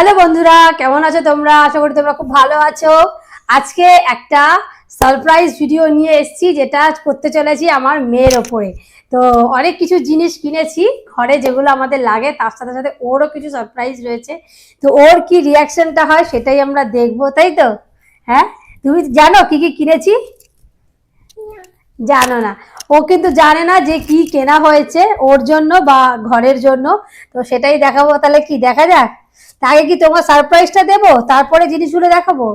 Hello বন্ধুরা, কেমন আছো তোমরা? আশা করি তোমরা খুব ভালো আছো। আজকে একটা সারপ্রাইজ ভিডিও নিয়ে এসেছি, যেটা করতে চলেছি আমার মেয়ের ওপরে। তো অনেক কিছু জিনিস কিনেছি ঘরে যেগুলো আমাদের লাগে, তার সাথে সাথে ওরও কিছু সারপ্রাইজ রয়েছে। তো ওর কি রিয়াকশনটা হয় সেটাই আমরা দেখব, তাই তো? হ্যাঁ? তুমি জানো কি কি কিনেছি? জানো না। ও কিন্তু জানে না যে কি কেনা হয়েছে ওর জন্য বা ঘরের জন্য। তো সেটাই দেখাবো, তাহলে কি, দেখা যাক? তাকে কি তোমার সারপ্রাইজটা দেবো? তারপরে জিনিসগুলো দেখাবো?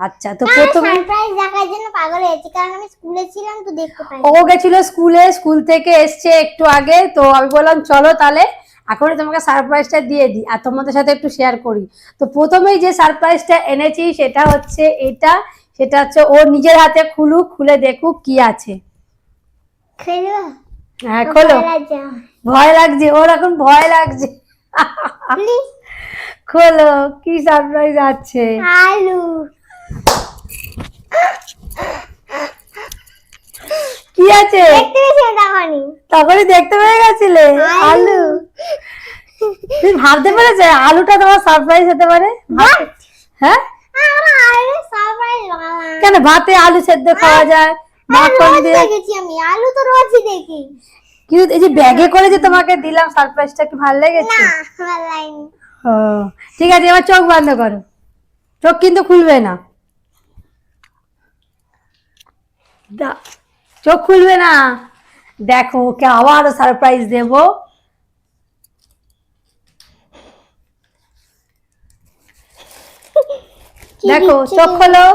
আচ্ছা তো প্রথমে সারপ্রাইজ দেখার জন্য পাগল হয়েছে কারণ আমি স্কুলে ছিলাম তো দেখতে পাই ও গেছিল স্কুলে স্কুল থেকে এসছে একটু আগে তো আমি বললাম চলো তাহলে এখনই তোমাকে সারপ্রাইজটা দিয়ে দিই আর তোমাদের সাথে একটু শেয়ার করি। তো প্রথমেই যে সারপ্রাইজটা এনেছি সেটা হচ্ছে এটা সেটা হচ্ছে ওর নিজের হাতে খুলুক খুলে দেখুক কি আছে। হ্যাঁ খোলো। ভয় লাগছে ওর এখন ভয় লাগছে। খোলো কি সারপ্রাইজ আছে? আলু। কি আছে? দেখতে তখনই তখনই দেখতে পেয়ে গেছিলে? আলু। তুমি ভাবতে পেরেছে? আলুটা তোমার সারপ্রাইজ হতে পারে? হ্যাঁ? কেন ভাতে আলু সেদ্ধ খাওয়া যায়? মাখন দিয়ে আমি। আলু তো রোজই দেখি। কিন্তু এই যে ব্যাগে করে যে তোমাকে দিলাম সারপ্রাইজটা কি ভালো লেগেছে? না ভালো লাগেনি। ও ঠিক আছে এবার চোখ বন্ধ করো। চোখ কিন্তু খুলবে না। চোখ খুলবে না। দেখো ওকে আবারও সারপ্রাইজ দেব। দেখো চোখ খোলো।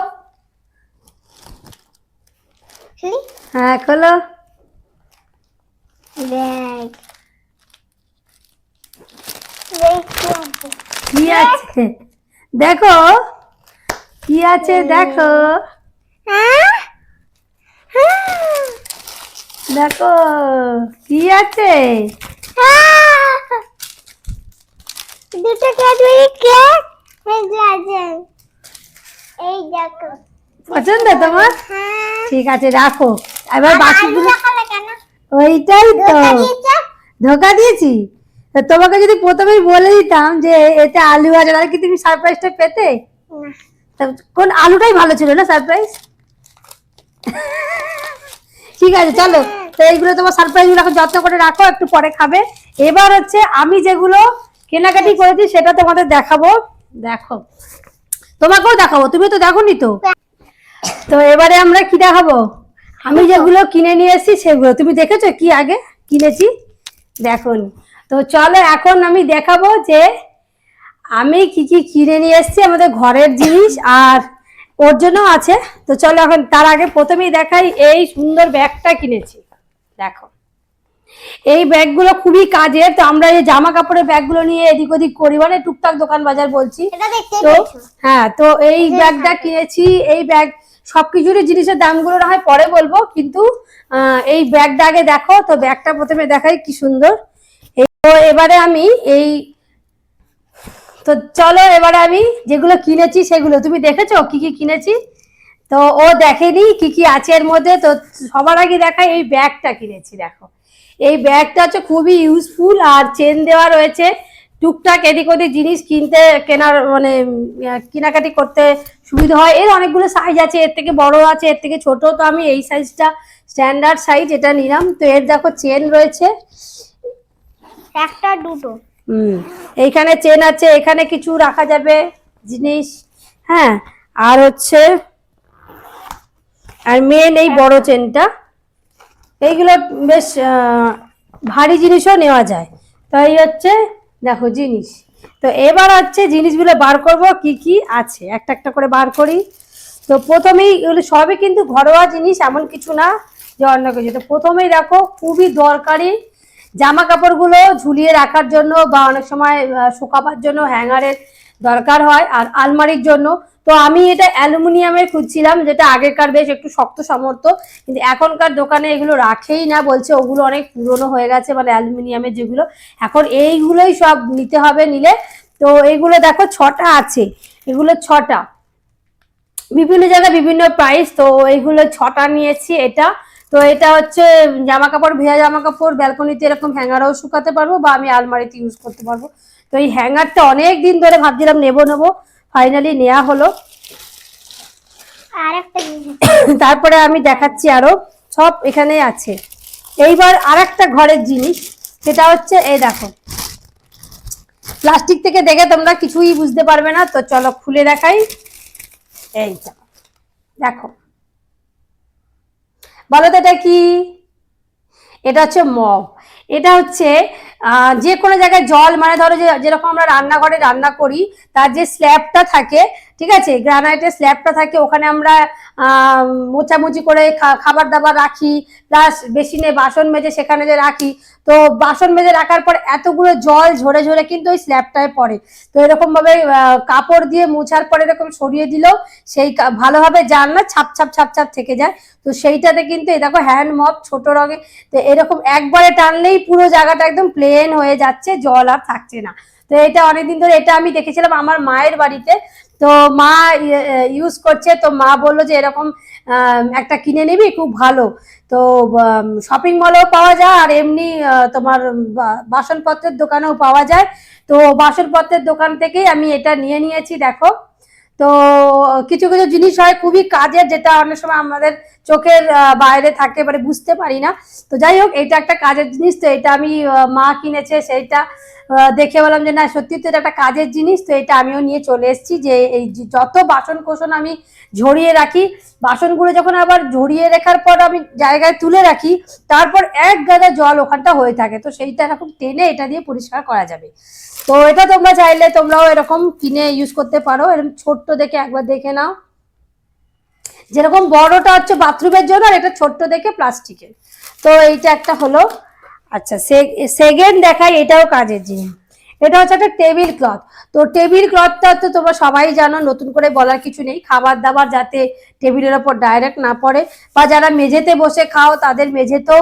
হ্যাঁ খোলো। ব্যাগ আছে। কি আছে? দেখো। কি আছে দেখো। দেখো। কি আছে। দুটো ক্যাডবেরি কেক এই দেখো। পছন্দ তোমার? হ্যাঁ। ঠিক আছে রাখো। এবার বাকিগুলো ওইটাই তো। ধোকা দিয়েছ? তোমাকে যদি প্রথমেই বলে দিতাম যে এতে আলু আছে তাহলে কি তুমি সারপ্রাইজটা পেতে? কোন আলুটাই ভালো ছিল না সারপ্রাইজ ঠিক আছে চলো। তো এইগুলো তোমার সারপ্রাইজগুলো এখন যত্ন করে রাখো একটু পরে খাবে। এবার হচ্ছে আমি যেগুলো কেনাকাটি করেছি সেটা তোমাদের দেখাবো। দেখো। তোমাকেও দেখাবো তুমি তো দেখোনি তো? তো এবারে আমরা কি দেখাবো? আমি যেগুলো কিনে নিয়ে এসেছি সেগুলো। তুমি দেখেছ কি আগে? কিনেছি? দেখোনি। তো চলো এখন আমি দেখাবো যে আমি কি কি কিনে নিয়ে এসেছি আমাদের ঘরের জিনিস আর ওর জন্য আছে। তো চলো এখন তার আগে প্রথমেই দেখাই এই সুন্দর ব্যাগটা কিনেছি। দেখো এই ব্যাগগুলো খুবই কাজের। তো আমরা এই জামা কাপড়ের ব্যাগগুলো নিয়ে এদিক ওদিক করি মানে টুকটাক দোকান বাজার বলছি। তো হ্যাঁ তো এই ব্যাগটা কিনেছি। এই ব্যাগ সবকিছুরই জিনিসের দামগুলো না হয় পরে বলব কিন্তু এই ব্যাগটা আগে দেখো। তো ব্যাগটা প্রথমে দেখাই কি সুন্দর। তো এবারে আমি এই, তো চলো এবারে আমি যেগুলো কিনেছি সেগুলো। তুমি দেখেছ কি কি কিনেছি? তো ও দেখেনি কি কি আছে এর মধ্যে, তো সবার আগে দেখাই এই ব্যাগটা কিনেছি, দেখো। এই ব্যাগটা হচ্ছে খুবই ইউজফুল আর চেন দেওয়া রয়েছে। টুকটাক এদিক ওদিক জিনিস কিনতে, কেনার মানে কেনাকাটি করতে সুবিধা হয়। এর অনেকগুলো সাইজ আছে, এর থেকে বড় আছে, এর থেকে ছোট। তো আমি এই সাইজটা স্ট্যান্ডার্ড সাইজ এটা নিলাম। তো এর দেখো চেন রয়েছে। একটা দুটো। হুম এইখানে চেন আছে এখানে কিছু রাখা যাবে জিনিস হ্যাঁ আর হচ্ছে আর মেন এই বড় চেনটা এইগুলো বেশ ভারী জিনিসও নেওয়া যায়। তাই হচ্ছে দেখো জিনিস। তো এবার হচ্ছে জিনিসগুলো বার করব কি কি আছে? একটা একটা করে বার করি। তো প্রথমেই এগুলো সবই কিন্তু ঘরোয়া জিনিস এমন কিছু না যে অন্য কিছু। তো প্রথমেই দেখো খুবই দরকারি জামা কাপড়গুলো ঝুলিয়ে রাখার জন্য বা অনেক সময় শুকাবার জন্য হ্যাঙ্গারের দরকার হয় আর আলমারির জন্য। তো আমি এটা অ্যালুমিনিয়ামের খুঁজছিলাম, যেটা আগেকার বেশ একটু শক্ত সামর্থ্য, কিন্তু এখনকার দোকানে এগুলো রাখেই না, বলছে ওগুলো অনেক পুরনো হয়ে গেছে মানে অ্যালুমিনিয়ামের যেগুলো। এখন এইগুলোই সব নিতে হবে নিলে। তো এইগুলো দেখো ছটা আছে, এগুলো ছটা। বিভিন্ন জায়গায় বিভিন্ন প্রাইস তো এইগুলো ছটা নিয়েছি, এটা তো এটা হচ্ছে জামা কাপড় ভেজা জামা কাপড় ব্যালকনিতে এরকম হ্যাঙ্গারও শুকাতে পারব বা আমি আলমারিতে ইউজ করতে পারব। তো এই হ্যাঙ্গারটা অনেক দিন ধরে ভাবছিলাম নেব নেব ফাইনালি নেওয়া হলো। আর একটা তারপরে আমি দেখাচ্ছি আরও সব এখানে আছে। এইবার আর একটা ঘরের জিনিস সেটা হচ্ছে এই দেখো। প্লাস্টিক থেকে দেখে তোমরা কিছুই বুঝতে পারবে না তো চলো খুলে দেখাই। এইটা দেখো। বলো তো এটা কি? এটা হচ্ছে মগ। এটা হচ্ছে যে কোনো জায়গায় জল মানে ধরো যে, যেরকম আমরা রান্নাঘরে রান্না করি, তার যে স্ল্যাবটা থাকে ঠিক আছে? গ্রানাইটের স্ল্যাবটা থাকে, ওখানে আমরা মোচামুচি করে খাবার দাবার রাখি প্লাস বেসিনে বাসন মেজে সেখানে যে রাখি। তো বাসন মেজে রাখার পর এতগুলো জল ঝরে ঝরে কিন্তু ওই স্ল্যাবটায় পড়ে। তো এরকম ভাবে কাপড় দিয়ে মোছার পরে এরকম সরিয়ে দিলেও সেই ভালোভাবে যান না ছাপ ছাপ ছাপ ছাপ থেকে যায়। তো সেইটাতে কিন্তু এই দেখো হ্যান্ড মপ ছোট রঙে, তো এরকম একবারে টানলেই পুরো জায়গাটা একদম প্লেন হয়ে যাচ্ছে, জল আর থাকছে না। তো এটা অনেকদিন ধরে, এটা আমি দেখেছিলাম আমার মায়ের বাড়িতে। তো মা ইউজ করছে, তো মা বলল যে এরকম একটা কিনে নিবি, খুব ভালো। তো শপিং মলেও পাওয়া যায়, আর এমনি তোমার বাসনপত্রের দোকানেও পাওয়া যায়। তো বাসনপত্রের দোকান থেকেই আমি এটা নিয়ে নিয়েছি, দেখো। তো, কিছু কিছু জিনিস হয় খুবই কাজের, যেটা অনেক সময় আমাদের চোখের বাইরে থাকে মানে বুঝতে পারি না। তো যাই হোক, এটা একটা কাজের জিনিস, তো এটা আমি মা কিনেছে, সেইটা দেখে বললাম যে, না, সত্যি তো এটা একটা কাজের জিনিস, তো এটা আমিও নিয়ে চলে এসেছি যে, এই যত বাসন কোসন আমি ঝরিয়ে রাখি, বাসনগুলো যখন আবার ঝরিয়ে রাখার পর আমি জায়গায় তুলে রাখি, তারপর এক গাদা জল ওখানটা হয়ে থাকে। তো সেইটা এরকম টেনে এটা দিয়ে পরিষ্কার করা যাবে। তো এটা তোমরা চাইলে তোমরাও এরকম কিনে ইউজ করতে পারো। এরকম ছোট্ট দেখে একবার দেখে নাও। যেরকম বড়টা হচ্ছে বাথরুমের জন্য আর এটা ছোট্ট দেখে প্লাস্টিকের তো এইটা একটা হলো আচ্ছা সেকেন্ড দেখাই, এটাও কাজের জিনিস। এটা হচ্ছে একটা টেবিল ক্লথ তো টেবিল ক্লথটা তো তোমরা সবাই জানো, নতুন করে বলার কিছু নেই। খাবার দাবার যাতে টেবিলের ওপর ডাইরেক্ট না পড়ে, বা যারা মেঝেতে বসে খাও, তাদের মেঝেতেও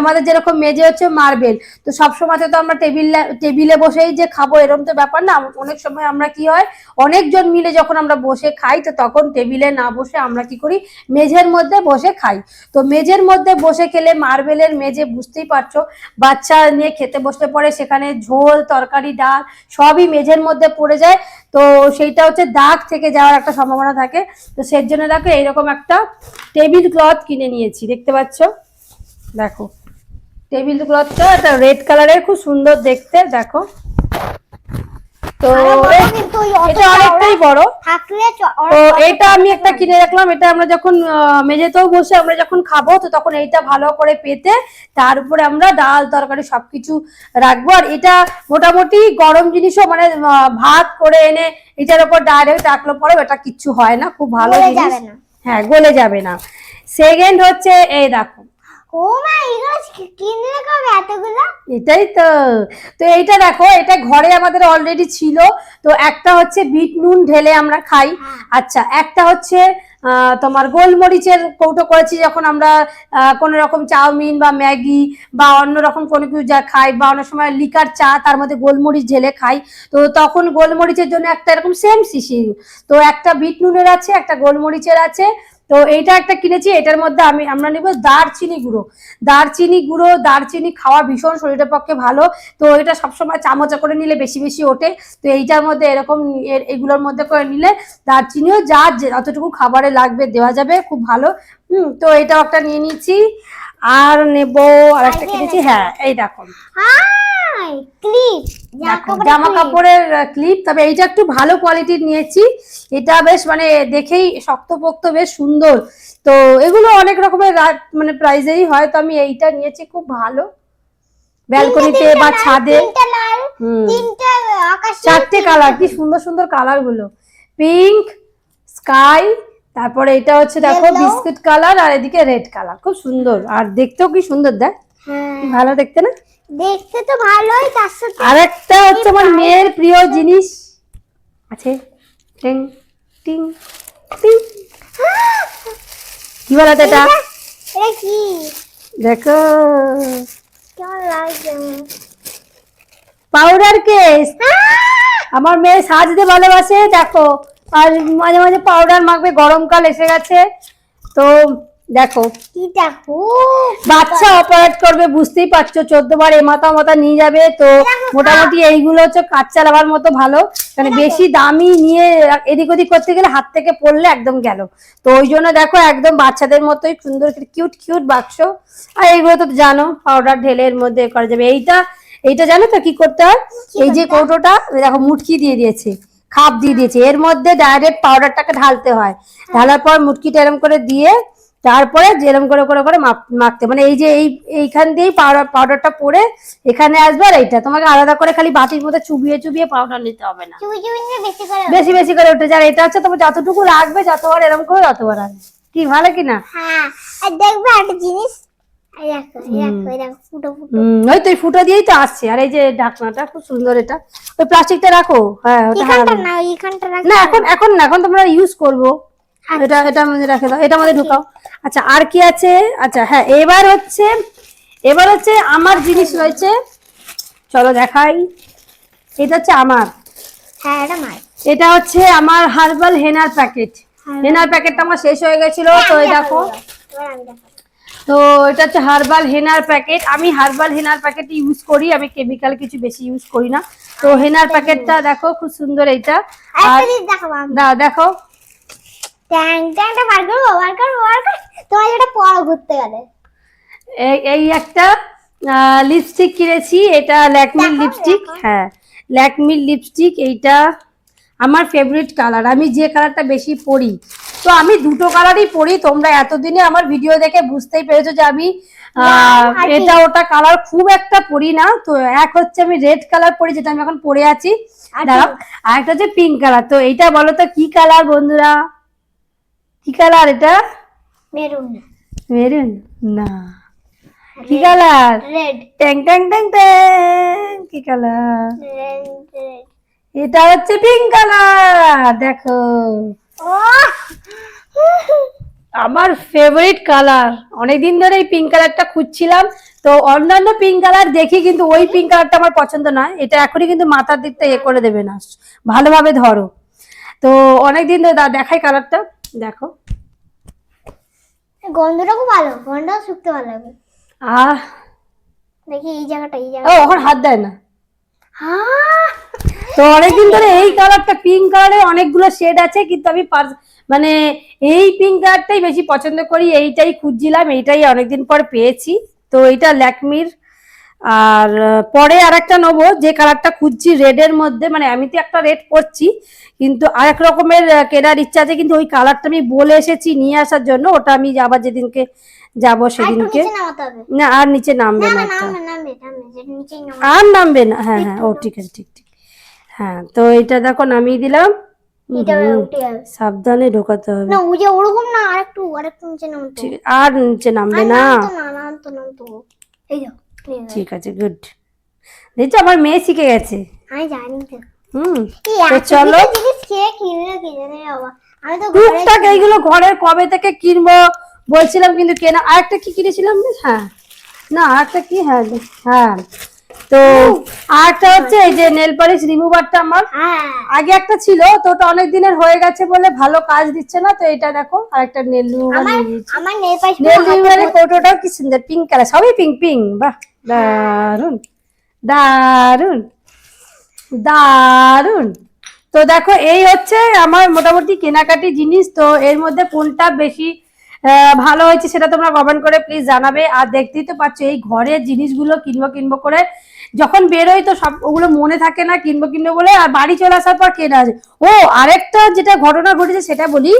আমাদের যেরকম মেঝে হচ্ছে মার্বেল। তো সবসময় তো আমরা টেবিল টেবিলে বসেই যে খাব, এরকম তো ব্যাপার না। অনেক সময় আমরা কি হয়, অনেকজন মিলে যখন আমরা বসে খাই, তো তখন টেবিলে না বসে আমরা কি করি, মেঝের মধ্যে বসে খাই। তো মেঝের মধ্যে বসে খেলে মার্বেলের মেঝে বুঝতেই পারছ, বাচ্চা নিয়ে খেতে বসতে পরে সেখানে ঝোল, তরকারি, ডাল সবই মেঝের মধ্যে পড়ে যায়। তো সেইটা হচ্ছে দাগ থেকে যাওয়ার একটা সম্ভাবনা থাকে। তো সেই জন্য দেখো, এইরকম একটা টেবিল ক্লথ কিনে নিয়েছি, দেখতে পাচ্ছ? দেখো। টেবিল ক্লথটা একটা রেড কালারের খুব সুন্দর দেখতে দেখো। তো এটা অনেকটাই বড়। তো এটা আমি একটা কিনে রাখলাম এটা আমরা যখন মেঝেতেও বসে আমরা যখন খাব তো তখন এইটা ভালো করে পেতে তার উপরে আমরা ডাল তরকারি সবকিছু রাখব। আর এটা মোটামুটি গরম জিনিসও মানে ভাত করে এনে এটার উপর ডাইরেক্ট রাখলে পরে এটা কিচ্ছু হয় না খুব ভালো জিনিস। হ্যাঁ গলে যাবে না। সেকেন্ড হচ্ছে এই দেখো ও মা এগুলো কিনলে কবে এতগুলো? এটাই তো। তো এইটা দেখো এটা ঘরে আমাদের অলরেডি ছিল। তো একটা হচ্ছে বিট নুন ঢেলে আমরা খাই। আচ্ছা একটা হচ্ছে তোমার গোলমরিচের কৌটো করেছি যখন আমরা কোনো রকম চাউমিন বা ম্যাগি বা অন্য রকম কোনো কিছু যা খাই বা অনেক সময় লিকার চা তার মধ্যে গোলমরিচ ঢেলে খাই। তো তখন গোলমরিচের জন্য একটা এরকম সেম শিশির তো একটা বিট নুনের আছে একটা গোলমরিচের আছে তো এইটা একটা কিনেছি, এটার মধ্যে আমি, আমরা নেব দারচিনি গুঁড়ো। দারচিনি গুঁড়ো, দারচিনি খাওয়া ভীষণ শরীরের পক্ষে ভালো। তো এটা সবসময় চামচা করে নিলে বেশি বেশি ওঠে। তো এইটার মধ্যে এরকম এর- এগুলোর মধ্যে করে নিলে দারচিনিও যে- যতটুকু খাবারে লাগবে দেওয়া যাবে, খুব ভালো। হুম, তো এটাও একটা নিয়ে নিচ্ছি আর নেব আর একটা কিনেছি। হ্যাঁ এই দেখো। ক্লিপ। জামা কাপড়ের ক্লিপ। তবে এইটা একটু ভালো কোয়ালিটির নিয়েছি। এটা বেশ মানে দেখেই শক্তপোক্ত বেশ সুন্দর। তো এগুলো অনেক রকমের মানে প্রাইজেরই হয়। তো আমি এইটা নিয়েছি খুব ভালো। ব্যালকনিতে বা ছাদে। চারটে কালার কি সুন্দর সুন্দর কালারগুলো। পিঙ্ক স্কাই তারপরে এটা হচ্ছে দেখো. বিস্কুট কালার আর এদিকে রেড কালার। খুব সুন্দর। আর দেখতেও কি সুন্দর দেখ। হ্যাঁ। ভালো দেখতে না? দেখতে তো ভালোই তার সাথে আর একটা হচ্ছে আমার মেয়ের প্রিয় জিনিস। আছে। টিং টিং টিং। কি বলো এটা? এটা কি? দেখো। কেমন লাগছে? Powder case. আমার মেয়ে সাজতে ভালোবাসে দেখো। আর মাঝে মাঝে পাউডার মাখবে গরমকাল এসে গেছে। তো দেখো কি দেখো? বাচ্চা অপারেট করবে বুঝতেই পারছ চোদ্দ বার এ মাথা মাথা নিয়ে যাবে। তো মোটামুটি এইগুলো হচ্ছে কাজ চালাবার মতো ভালো। মানে বেশি দামি নিয়ে এদিক ওদিক করতে গেলে হাত থেকে পড়লে একদম গেল। তো ওই জন্য দেখো একদম বাচ্চাদের মতোই সুন্দর কিউট কিউট বাক্স। আর এইগুলো তো জানো পাউডার ঢেলে এর মধ্যে করা যাবে। এইটা এইটা জানো তো কি করতে হয়? এই যে কৌটোটা দেখো মুটকি দিয়ে দিয়েছে। খাপ দিয়ে দিয়েছে। এর মধ্যে ডাইরেক্ট পাউডারটাকে ঢালতে হয়। ঢালার পর মুটকিটা এরম করে দিয়ে তারপরে যেরম করে করে করে মাখতে। মানে এই যে এই এইখান দিয়েই পাউডার পাউডারটা পরে এখানে আসবে আর এইটা। তোমাকে আলাদা করে খালি বাটির মধ্যে চুবিয়ে চুবিয়ে পাউডার নিতে হবে না। বেশি বেশি করে উঠে যায়। এটা হচ্ছে তোমার যতটুকু লাগবে যতবার এরকম করে ততবার আসবে কি ভালো কিনা? হ্যাঁ। আর দেখবে একটা জিনিস ওই তো এই ফুটো দিয়েই তো আসছে। আর এই যে ঢাকনাটা খুব সুন্দর এটা। ওই প্লাস্টিকটা রাখো। হ্যাঁ না। এখন এখন না এখন তোমরা ইউজ করব। এটা এটা মধ্যে রাখে দাও। এটা মধ্যে ঢুকাও। আচ্ছা আর কি আছে? আচ্ছা হ্যাঁ এবার হচ্ছে এবার হচ্ছে আমার জিনিস রয়েছে। চলো দেখাই। এটা হচ্ছে আমার। হ্যাঁ এটা এটা হচ্ছে আমার হার্বাল হেনার প্যাকেট। হেনার প্যাকেটটা আমার শেষ হয়ে গেছিল তো এই দেখো। তো এটা হচ্ছে হার্বাল হেনার প্যাকেট। আমি হার্বাল হেনার প্যাকেট ইউজ করি আমি কেমিক্যাল কিছু বেশি ইউজ করি না। তো হেনার প্যাকেটটা দেখো খুব সুন্দর এইটা। আর দাও দেখো। এই একটা লিপস্টিক কিনেছি এটা ল্যাকমির লিপস্টিক হ্যাঁ ল্যাকমির লিপস্টিক এইটা আমার ফেভারিট কালার আমি যে কালারটা বেশি পরি তো আমি দুটো কালারই পরি তোমরা এতদিনে আমার ভিডিও দেখে বুঝতেই পেরেছ যে আমি এটা ওটা কালার খুব একটা পরি না। তো এক হচ্ছে আমি রেড কালার পরি যেটা আমি এখন পরে আছি। আর দাঁড়াও আর একটা হচ্ছে পিঙ্ক কালার তো এইটা বলো তো কি কালার বন্ধুরা? কি কালার এটা? মেরুন মেরুন না। কি কালার রেড ট্যাং ট্যাং ট্যাং ট্যাং কি কালার এটা হচ্ছে পিঙ্ক কালার দেখো। আমার ফেভারিট কালার অনেকদিন ধরে এই পিঙ্ক কালারটা খুঁজছিলাম। তো অন্যান্য পিঙ্ক কালার দেখি কিন্তু ওই পিঙ্ক কালারটা আমার পছন্দ নয়। এটা এখনই কিন্তু মাথার দিকটা ইয়ে করে দেবে না। ভালোভাবে ধরো। তো অনেকদিন ধরে দেখাই কালারটা দেখো। গন্ধটা খুব ভালো। গন্ধটা শুকতে ভালো লাগে। আহ! দেখি এই জায়গাটা এই ও জায়গা ওখানে হাত দেয় না। হ্যাঁ তো অনেকদিন ধরে এই কালারটা পিঙ্ক কালারের অনেকগুলো শেড আছে কিন্তু আমি মানে এই পিঙ্ক কালারটাই বেশি পছন্দ করি এইটাই খুঁজছিলাম এইটাই অনেকদিন পর পেয়েছি। তো এটা ল্যাকমির। আর পরে আর একটা নেব যে কালারটা খুঁজছি রেডের মধ্যে মানে আমি তো একটা রেড করছি কিন্তু আর এক রকমের কেনার ইচ্ছা আছে কিন্তু ওই কালারটা আমি বলে এসেছি নিয়ে আসার জন্য ওটা আমি আবার যেদিনকে যাব সেদিনকে। না আর নিচে নামবে না আর নামবে না হ্যাঁ হ্যাঁ ও ঠিক আছে ঠিক ঠিক। হ্যাঁ তো এটা দেখো নামিয়ে দিলাম। সাবধানে ঢোকাতে হবে। না ওই যে ওরকম না আরেকটু আরেকটু নিচে নামতো ঠিক আর নিচে নামবে না। নামতো নামতো এই যাও ঠিক আছে গুড। দেখছ আমার মেয়ে শিখে গেছে। আমি জানি তো। হুম তো চলো। টুকটাক এইগুলো ঘরের কবে থেকে কিনবো বলছিলাম কিন্তু কেনা আরেকটা কি কিনেছিলাম? হ্যাঁ না আরেকটা কি? হ্যাঁ হ্যাঁ। তো আরেকটা হচ্ছে এই যে নেল পালিশ রিমুভারটা আমার। হ্যাঁ। আগে একটা ছিল তো ওটা অনেক দিনের হয়ে গেছে বলে ভালো কাজ দিচ্ছে না তো এটা দেখো আরেকটা নেল রিমুভার আমার নিয়ে নিয়েছি। নেল পালিশ নেল রিমুভারের কৌটোটাও কি সুন্দর পিঙ্ক কালার সবই পিঙ্ক পিঙ্ক বাহ দারুণ দারুণ দারুণ তো দেখো এই হচ্ছে আমার মোটামুটি কেনাকাটি জিনিস তো এর মধ্যে কোনটা বেশি ভালো হয়েছে সেটা তোমরা কমেন্ট করে প্লিজ জানাবে। আর দেখতেই তো পাচ্ছ এই ঘরের জিনিসগুলো কিনবো কিনবো করে যখন বেরোই তো সব ওগুলো মনে থাকে না কিনবো কিনবো বলে আর বাড়ি চলে আসার পর কেনা আছে। ও আরেকটা যেটা ঘটনা ঘটেছে সেটা বলি।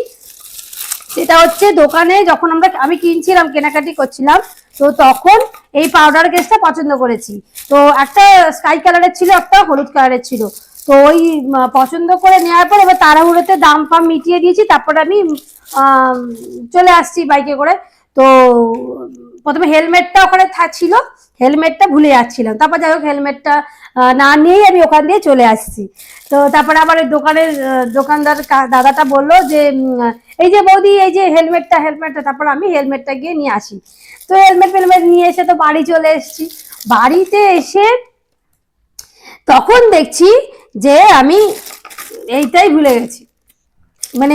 সেটা হচ্ছে দোকানে যখন আমরা আমি কিনছিলাম কেনাকাটি করছিলাম তো তখন এই পাউডার কেসটা পছন্দ করেছি। তো একটা স্কাই কালারের ছিল একটা হলুদ কালারের ছিল। তো ওই পছন্দ করে নেওয়ার পর এবার তাড়াহুড়োতে দাম ফাম মিটিয়ে দিয়েছি তারপর আমি আম, চলে আসছি বাইকে করে। তো প্রথমে হেলমেটটা ওখানে ছিল। হেলমেটটা ভুলে যাচ্ছিলাম। তারপর যাই হোক, হেলমেটটা না নিয়েই আমি ওখান দিয়ে চলে আসছি। তো তারপরে ওই দোকানের দোকানদার দাদাটা বলল যে এই যে বৌদি, এই যে হেলমেটটা হেলমেটটা, তারপর আমি হেলমেটটা গিয়ে নিয়ে আসি। তো হেলমেট, ফেলমেট নিয়ে এসে তো বাড়ি চলে এসেছি। বাড়িতে এসে তখন দেখছি যে আমি এইটাই ভুলে গেছি। মানে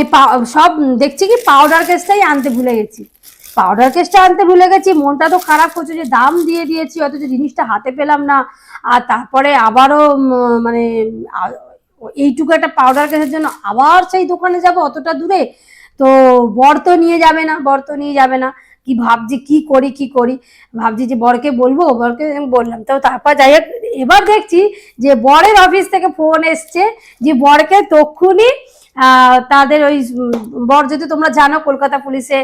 সব দেখছি কি পাউডার কেসটাই আনতে ভুলে গেছি। পাউডার কেসটা আনতে ভুলে গেছি, মনটা তো খারাপ করছে যে দাম দিয়ে দিয়েছি, অথচ জিনিসটা হাতে পেলাম না। আর তারপরে আবারও মানে এইটুকু একটা পাউডার কেসের জন্য আবার সেই দোকানে যাব অতটা দূরে? তো বর তো নিয়ে যাবে না, বর তো নিয়ে যাবে না। কি ভাবছি, কি করি কি করি? ভাবছি যে বরকে বলব, বরকে বললাম। তো তারপর যাই হোক, এবার দেখছি যে বরের অফিস থেকে ফোন এসছে যে বরকে তক্ষুনি তাদের ওই বর যদি তোমরা জানো কলকাতা পুলিশে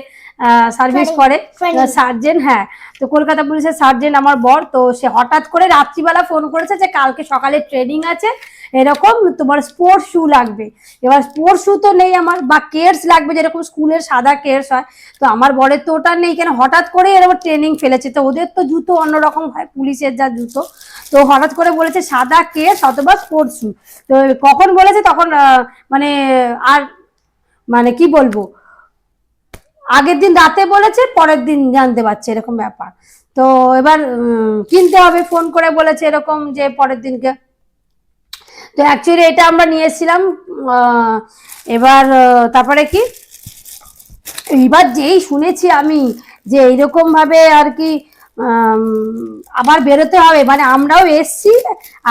সার্ভিস করে সার্জেন হ্যাঁ। তো কলকাতা পুলিশের সার্জেন আমার বর তো সে হঠাৎ করে রাত্রিবেলা ফোন করেছে যে কালকে সকালে ট্রেনিং আছে এরকম তোমার স্পোর্টস শু লাগবে। এবার স্পোর্টস শু তো নেই আমার, বা কেয়ার্স লাগবে, যেরকম স্কুলের সাদা কেয়ার্স হয়। তো আমার বরের তো ওটা নেই, কেন হঠাৎ করে এরকম ট্রেনিং ফেলেছে। তো ওদের তো জুতো অন্যরকম হয়, পুলিশের যা জুতো। তো হঠাৎ করে বলেছে সাদা কেয়ার্স অথবা স্পোর্টস শু তো কখন বলেছে তখন মানে আর মানে কি বলব? আগের দিন রাতে বলেছে, পরের দিন জানতে পারছে, এরকম ব্যাপার। তো এবার কিনতে হবে ফোন করে বলেছে এরকম যে পরের দিনকে। তো অ্যাকচুয়ালি এটা আমরা নিয়ে এসেছিলাম এবার তারপরে কি? এইবার যেই শুনেছি আমি যে এইরকম ভাবে আর কি আবার বেরোতে হবে মানে আমরাও এসছি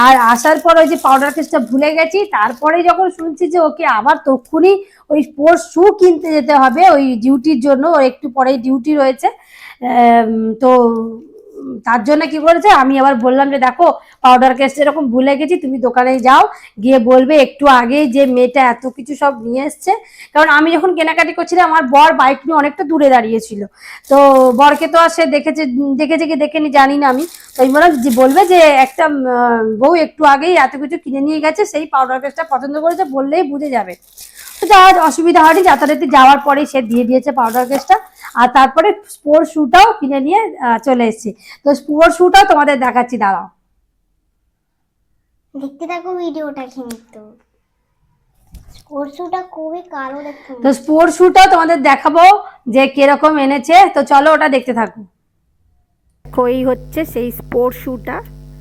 আর আসার পর ওই যে পাউডার কেসটা ভুলে গেছি, তারপরে যখন শুনছি যে ওকে আবার তক্ষুনি ওই স্পোর্টস শু কিনতে যেতে হবে, ওই ডিউটির জন্য ওর একটু পরেই ডিউটি রয়েছে তো তার জন্য কি করেছে? আমি আবার বললাম যে, দেখো পাউডার কেসটা এরকম ভুলে গেছি, তুমি দোকানে যাও, গিয়ে বলবে একটু আগে যে মেয়েটা এত কিছু সব নিয়ে এসছে। কারণ আমি যখন কেনাকাটি করছিলাম, আমার বর বাইক নিয়ে অনেকটা দূরে দাঁড়িয়েছিল। তো বরকে তো আর সে দেখেছে দেখেছে কি দেখেনি জানি না আমি। তো বললাম যে, বলবে যে, একটা বউ একটু আগেই এত কিছু কিনে নিয়ে গেছে, সেই পাউডার কেসটা পছন্দ করেছে বললেই বুঝে যাবে। তো যাওয়ার অসুবিধা হয়নি, যাতায়াতে যাওয়ার পরেই সে দিয়ে দিয়েছে পাউডার কেসটা আর তারপরে স্পোর্ট শুটাও কিনে নিয়ে চলে এসেছি। তো স্পোর্ট শুটাও তোমাদের দেখাচ্ছি দাঁড়াও। দেখতে থাকো ভিডিওটা কিন্তু। তো স্পোর্ট শুটাও তোমাদের দেখাবো যে কীরকম এনেছে। তো চলো ওটা দেখতে থাকো। এই হচ্ছে সেই স্পোর্ট শুটা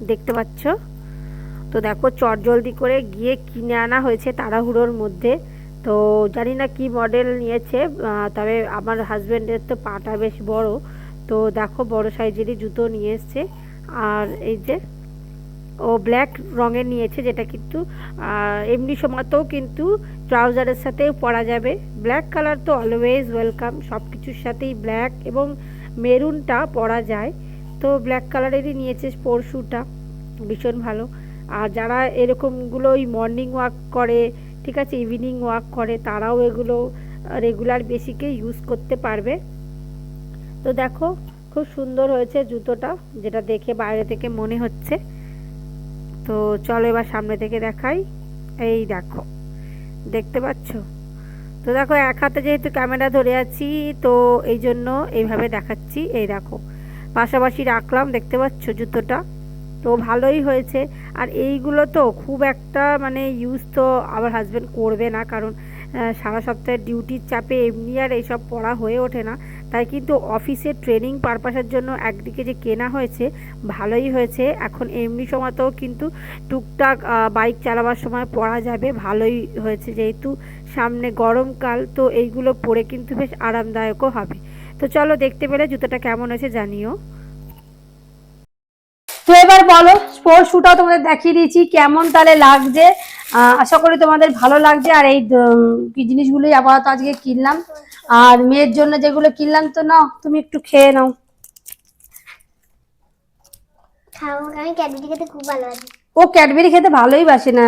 দেখতে পাচ্ছ? তো দেখো চটজলদি করে গিয়ে কিনে আনা হয়েছে তাড়াহুড়োর মধ্যে। তো জানি না কি মডেল নিয়েছে তবে আমার হাজব্যান্ডের তো পাটা বেশ বড়। তো দেখো বড় সাইজেরই জুতো নিয়ে এসছে। আর এই যে, ও ব্ল্যাক রঙের নিয়েছে, যেটা কিন্তু এমনি সময়তেও কিন্তু ট্রাউজারের সাথেও পরা যাবে। ব্ল্যাক কালার তো অলওয়েজ ওয়েলকাম সব কিছুর সাথেই ব্ল্যাক এবং মেরুনটা পরা যায়। তো ব্ল্যাক কালারেরই নিয়েছে স্পোর্ট শ্যুটা ভীষণ ভালো। আর যারা এরকমগুলো ওই মর্নিং ওয়াক করে ঠিক আছে ইভিনিং ওয়াক করে, তারাও এগুলো রেগুলার বেসিকে ইউজ করতে পারবে। তো দেখো, খুব সুন্দর হয়েছে জুতোটা, যেটা দেখে বাইরে থেকে মনে হচ্ছে। তো চলো এবার সামনে থেকে দেখাই। এই দেখো, দেখতে পাচ্ছ? তো দেখো, এক হাতে যেহেতু ক্যামেরা ধরে আছি, তো এই জন্য এইভাবে দেখাচ্ছি। এই দেখো, পাশাপাশি রাখলাম, দেখতে পাচ্ছ জুতোটা? তো ভালোই হয়েছে। আর এইগুলো তো খুব একটা মানে ইউজ তো আমার হাজব্যান্ড করবে না, কারণ সারা সপ্তাহে ডিউটির চাপে এমনি আর এইসব পড়া হয়ে ওঠে না। তাই কিন্তু অফিসের ট্রেনিং পারপাসের জন্য একদিকে যে কেনা হয়েছে, ভালোই হয়েছে। এখন এমনি সময়তেও কিন্তু টুকটাক বাইক চালাবার সময় পরা যাবে, ভালোই হয়েছে। যেহেতু সামনে গরমকাল, তো এইগুলো পরে কিন্তু বেশ আরামদায়কও হবে। তো চলো দেখতে পেলে, জুতোটা কেমন হয়েছে জানিও। তো এবার বলো স্পোর্টস শুটাও তোমাদের দেখিয়ে দিয়েছি কেমন তাহলে লাগছে? আশা করি তোমাদের ভালো লাগছে। আর এই কি জিনিসগুলোই আপাতত আজকে কিনলাম। আর মেয়ের জন্য যেগুলো কিনলাম তো নাও তুমি একটু খেয়ে নাও। খাও আমি ক্যাডবেরি খেতে খুব ভালোবাসি। ও ক্যাডবেরি খেতে ভালোই বাসে না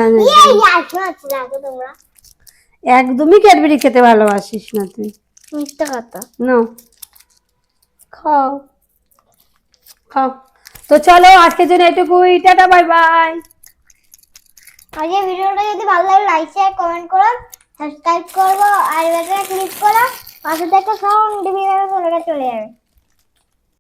একদমই ক্যাডবেরি খেতে ভালোবাসিস না তুই। মিথ্যে কথা। নাও। খাও। খাও। তো চলো, আজকের জন্য এটুকুই টাটা বাই বাই আজকে ভিডিওটা যদি ভালো লাগে লাইক শেয়ার কমেন্ট করো সাবস্ক্রাইব করব আর বাটনে ক্লিক করো, পাশে থেকে সাউন্ড নোটিফিকেশন চলে যাবে।